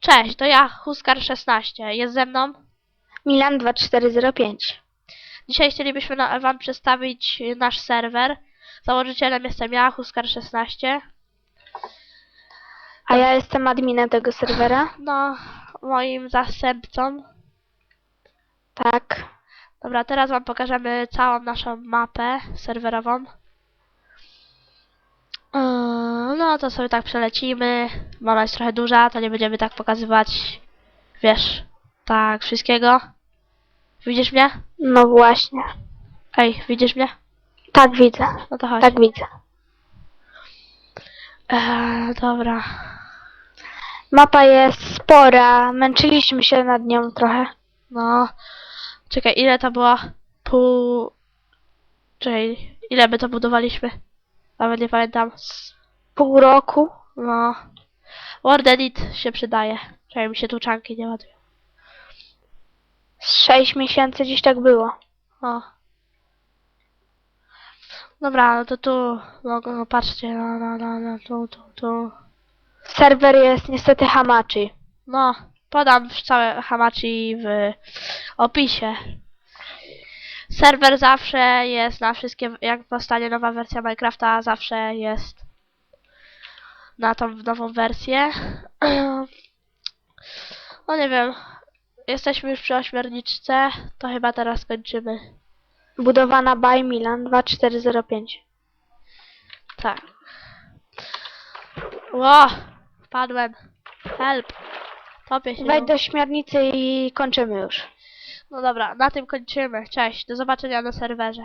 Cześć, to ja, Huskar16. Jest ze mną. Milan 2405. Dzisiaj chcielibyśmy na, wam przedstawić nasz serwer. Założycielem jestem ja, Huskar16. A ja jestem adminem tego serwera. No, moim zastępcą. Tak. Dobra, teraz wam pokażemy całą naszą mapę serwerową. No to sobie tak przelecimy, bo ona jest trochę duża, to nie będziemy tak pokazywać, wiesz, tak wszystkiego. Widzisz mnie? No właśnie. Ej, widzisz mnie? Tak widzę. No to chodź. Tak widzę. Eee, dobra. Mapa jest spora. Męczyliśmy się nad nią trochę. No. Czekaj, ile to było? Pół... Czekaj, ile my to budowaliśmy? Nawet nie pamiętam. Pół roku. No. Word Edit się przydaje. Czekaj, mi się tu czanki nie ładują. Z 6 miesięcy gdzieś tak było. O. Dobra, no to tu, no, no patrzcie, no, no, no, no, tu, tu, tu. Serwer jest niestety hamachi. No, podam całe Hamachi w opisie. Serwer zawsze jest na wszystkie, jak powstanie nowa wersja Minecrafta, zawsze jest na tą nową wersję. No nie wiem, jesteśmy już przy ośmiorniczce, to chyba teraz kończymy. Budowana by Milan 2405. Tak. Ło! Wpadłem. Help. Topię się. Wejdź do śmiarnicy i kończymy już. No dobra, na tym kończymy. Cześć, do zobaczenia na serwerze.